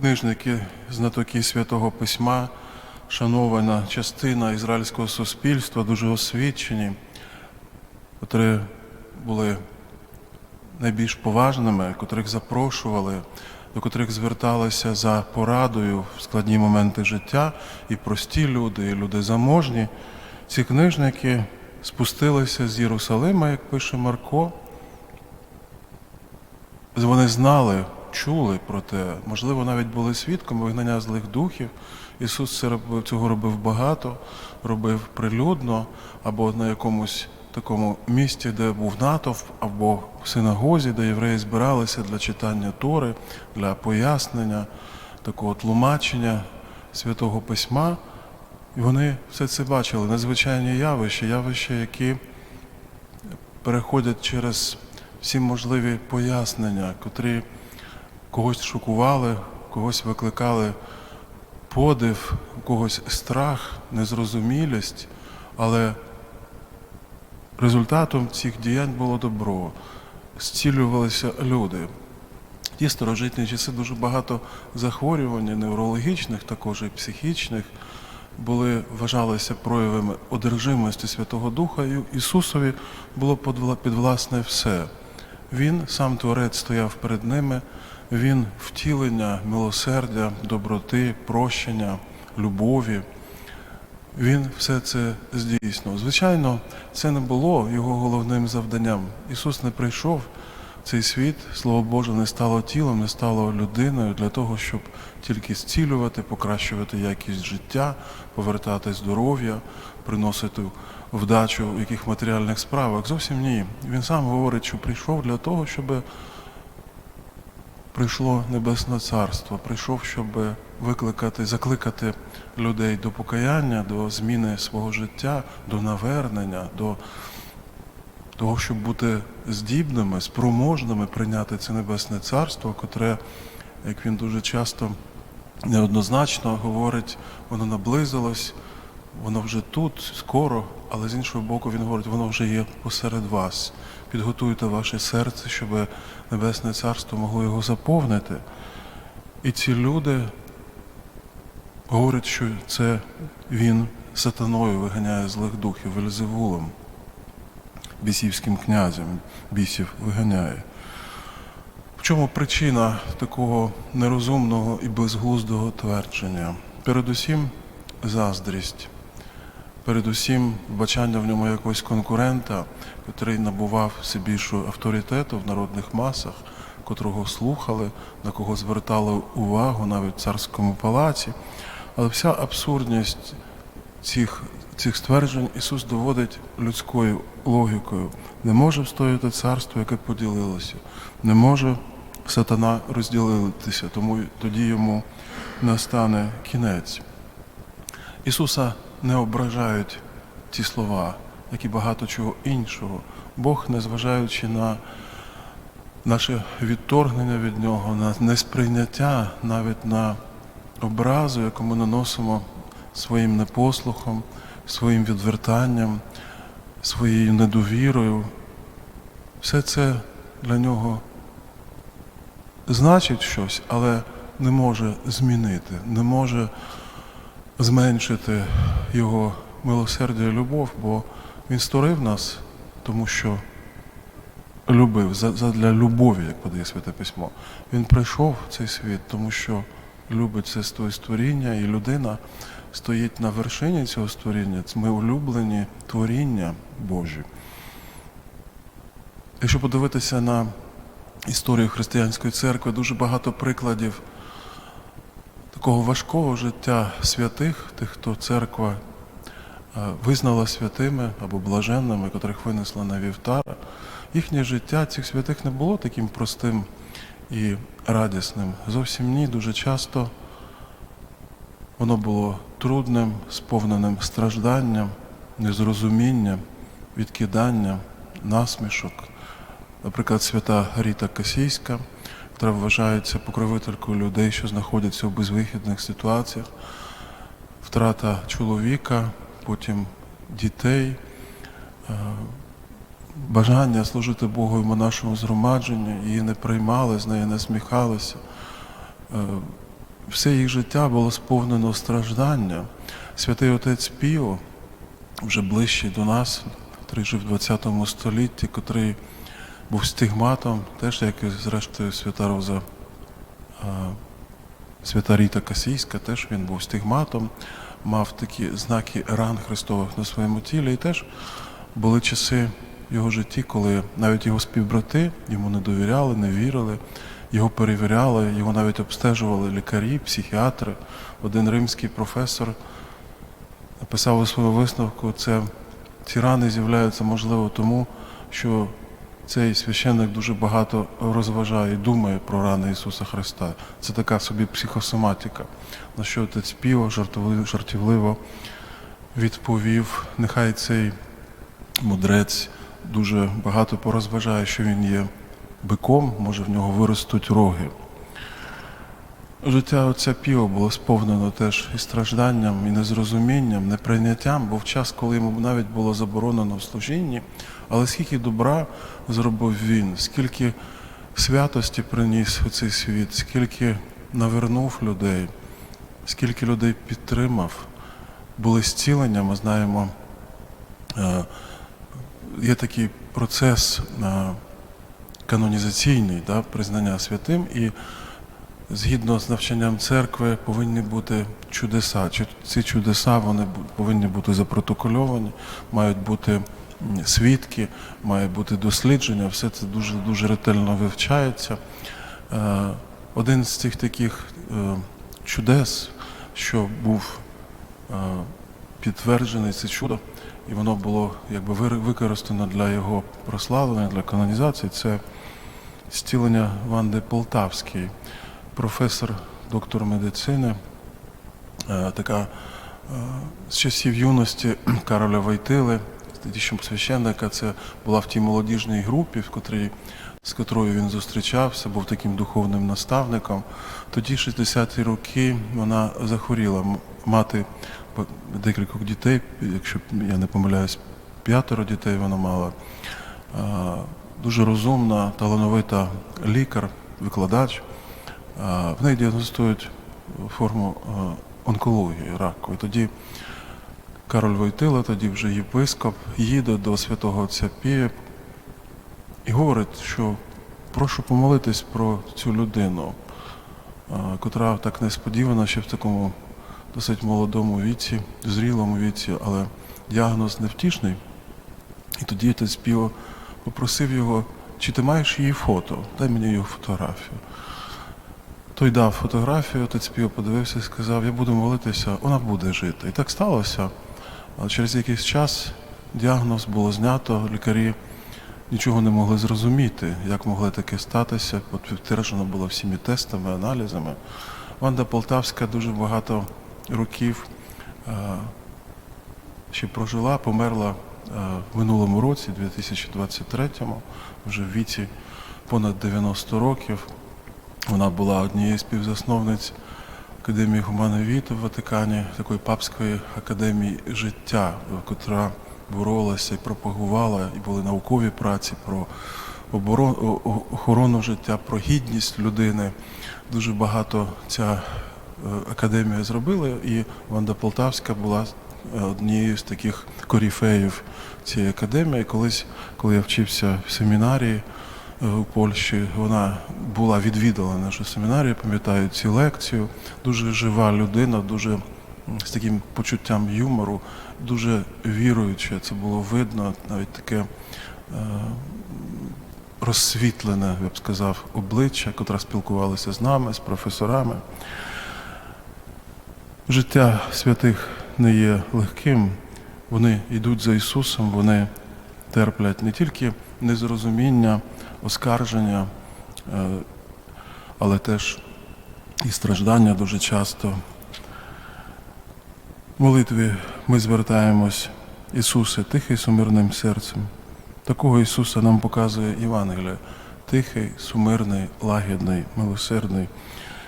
книжники, знатоки святого письма, шанована частина ізраїльського суспільства, дуже освічені, котрі були найбільш поважними, котрих запрошували, до котрих зверталися за порадою в складні моменти життя, і прості люди, і люди заможні. Ці книжники спустилися з Єрусалима, як пише Марко. Вони знали, чули про те, можливо, навіть були свідками вигнання злих духів. Ісус це робив, цього робив багато, робив прилюдно або на якомусь такому місці, де був натовп, або в синагозі, де євреї збиралися для читання Тори, для пояснення, такого тлумачення святого письма. І вони все це бачили, надзвичайні явища, явища, які переходять через всі можливі пояснення, котрі когось шокували, когось викликали подив, когось страх, незрозумілість, але результатом цих діянь було добро, зцілювалися люди. Ті старожитні часи дуже багато захворювань, неврологічних, також і психічних, були, вважалися проявами одержимості Святого Духа, і Ісусові було подвла- підвласне все. Він, сам Творець, стояв перед ними, Він втілення милосердя, доброти, прощення, любові. Він все це здійснив. Звичайно, це не було його головним завданням. Ісус не прийшов в цей світ, Слово Боже, не стало тілом, не стало людиною для того, щоб тільки зцілювати, покращувати якість життя, повертати здоров'я, приносити вдачу в яких матеріальних справах. Зовсім ні. Він сам говорить, що прийшов для того, щоб прийшло Небесне Царство, прийшов, щоб викликати, закликати людей до покаяння, до зміни свого життя, до навернення, до того, щоб бути здібними, спроможними прийняти це Небесне Царство, котре, як він дуже часто неоднозначно говорить, воно наблизилось, воно вже тут, скоро, але з іншого боку, він говорить, воно вже є посеред вас. Підготуйте ваше серце, щоб Небесне Царство могло його заповнити. І ці люди говорять, що це він сатаною виганяє злих духів, Вельзевулом, бісівським князем, бісів виганяє. В чому причина такого нерозумного і безглуздого твердження? Передусім заздрість, передусім бачання в ньому якогось конкурента, котрий набував все більшого авторитету в народних масах, котрого слухали, на кого звертали увагу навіть в царському палаці. Але вся абсурдність цих, цих стверджень Ісус доводить людською логікою. Не може встояти царство, яке поділилося, не може сатана розділитися, тому тоді йому настане кінець. Ісуса не ображають ті слова, як і багато чого іншого. Бог, незважаючи на наше відторгнення від Нього, на несприйняття, навіть на образу, яку ми наносимо своїм непослухом, своїм відвертанням, своєю недовірою, все це для нього значить щось, але не може змінити, не може зменшити його милосердя і любов, бо він створив нас, тому що любив, за- задля любові, як подає Святе Письмо. Він прийшов в цей світ, тому що любить це своє створіння, і людина стоїть на вершині цього створіння. Ми улюблені творіння Божі. Якщо подивитися на історію християнської церкви, дуже багато прикладів такого важкого життя святих, тих, хто церква е, визнала святими або блаженними, котрих винесла на вівтар. Їхнє життя цих святих не було таким простим і радісним. Зовсім ні, дуже часто воно було трудним, сповненим стражданням, незрозумінням, відкиданням, насмішок. Наприклад, свята Ріта Касійська, яка вважається покровителькою людей, що знаходяться в безвихідних ситуаціях, втрата чоловіка, потім дітей, е, бажання служити Богу в нашому згромадженні, її не приймали, з нею не сміхалися. Е, все їх життя було сповнено страждання. Святий отець Піо, вже ближчий до нас, який жив в ХХ столітті, котрий був стигматом, теж як і зрештою свята Роза, свята Ріта Касійська, теж він був стигматом, мав такі знаки ран Христових на своєму тілі. І теж були часи в його житті, коли навіть його співбрати йому не довіряли, не вірили, його перевіряли, його навіть обстежували лікарі, психіатри. Один римський професор написав у своєму висновку, це ці рани з'являються можливо тому, що цей священник дуже багато розважає і думає про рани Ісуса Христа. Це така собі психосоматика. На що отець жартовливо, жартівливо відповів, нехай цей мудрець дуже багато порозважає, що він є биком, може в нього виростуть роги. Життя отця Піо було сповнено теж і стражданням, і незрозумінням, неприйняттям. Був час, коли йому навіть було заборонено в служінні. Але скільки добра зробив він, скільки святості приніс у цей світ, скільки навернув людей, скільки людей підтримав, були зцілення, ми знаємо. е, Є такий процес е, канонізаційний, да, признання святим, і згідно з навчанням церкви повинні бути чудеса. Ці чудеса вони повинні бути запротокольовані, мають бути свідки, має бути дослідження, все це дуже дуже ретельно вивчається. Е, Один з цих таких е, чудес, що був е, підтверджений це чудо, і воно було якби використано для його прославлення, для канонізації. Це зцілення Ванди Полтавської, професор, доктор медицини, е, така е, з часів юності Кароля Войтили, тоді священника, це була в тій молодіжній групі, в котрій, з котрою він зустрічався, був таким духовним наставником. Тоді, 60-ті роки, вона захворіла. Мати декількох дітей, якщо я не помиляюсь, п'ятеро дітей вона мала. Е, Дуже розумна, талановита лікар, викладач. В неї діагностують форму онкології, раку. І тоді Кароль Войтила, тоді вже єпископ, їде до святого отця Пія і говорить, що прошу помолитись про цю людину, котра так несподівано ще в такому досить молодому віці, зрілому віці, але діагноз невтішний. І тоді отець Піо попросив його, чи ти маєш її фото? Дай мені його фотографію. Той дав фотографію, отець Піо подивився і сказав, я буду молитися, вона буде жити. І так сталося. Але через якийсь час діагноз було знято, лікарі нічого не могли зрозуміти, як могло таке статися. Підтверджено було всіми тестами, аналізами. Ванда Полтавська дуже багато років е, ще прожила, померла е, в минулому році, 2023-му, вже в віці понад 90 років. Вона була однією з співзасновниць Академії Гумановіт в Ватикані, такої папської академії життя, котра боролася і пропагувала, і були наукові праці про оборон- о- о- охорону життя, про гідність людини. Дуже багато ця е, академія зробила, і Ванда Полтавська була е, однією з таких коріфеїв цієї академії. Колись, коли я вчився в семінарії у Польщі, вона була відвідала нашу семінарію, пам'ятаю цю лекцію. Дуже жива людина, дуже з таким почуттям юмору, дуже віруюча. Це було видно, навіть таке. е, Розсвітлене, я б сказав, обличчя, котра спілкувалася з нами, з професорами. Життя святих не є легким. Вони йдуть за Ісусом, вони терплять не тільки незрозуміння, оскарження, е, але теж і страждання дуже часто. В молитві ми звертаємось, Ісусе, тихий сумирним серцем. Такого Ісуса нам показує Євангелія. Тихий, сумирний, лагідний, милосердний.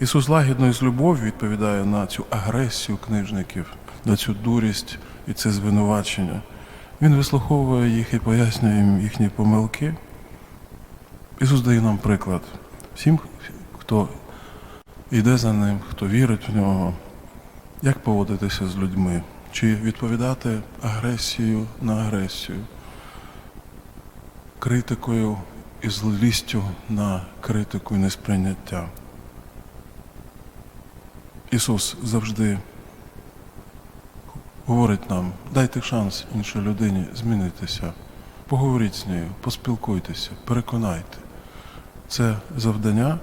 Ісус лагідно і з любов'ю відповідає на цю агресію книжників, на цю дурість і це звинувачення. Він вислуховує їх і пояснює їм їхні помилки. Ісус дає нам приклад. Всім, хто йде за ним, хто вірить в нього, як поводитися з людьми, чи відповідати агресією на агресію, критикою і злістю на критику і несприйняття. Ісус завжди говорить нам, дайте шанс іншій людині змінитися. Поговоріть з нею, поспілкуйтеся, переконайте. Це завдання,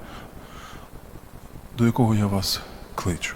до якого я вас кличу.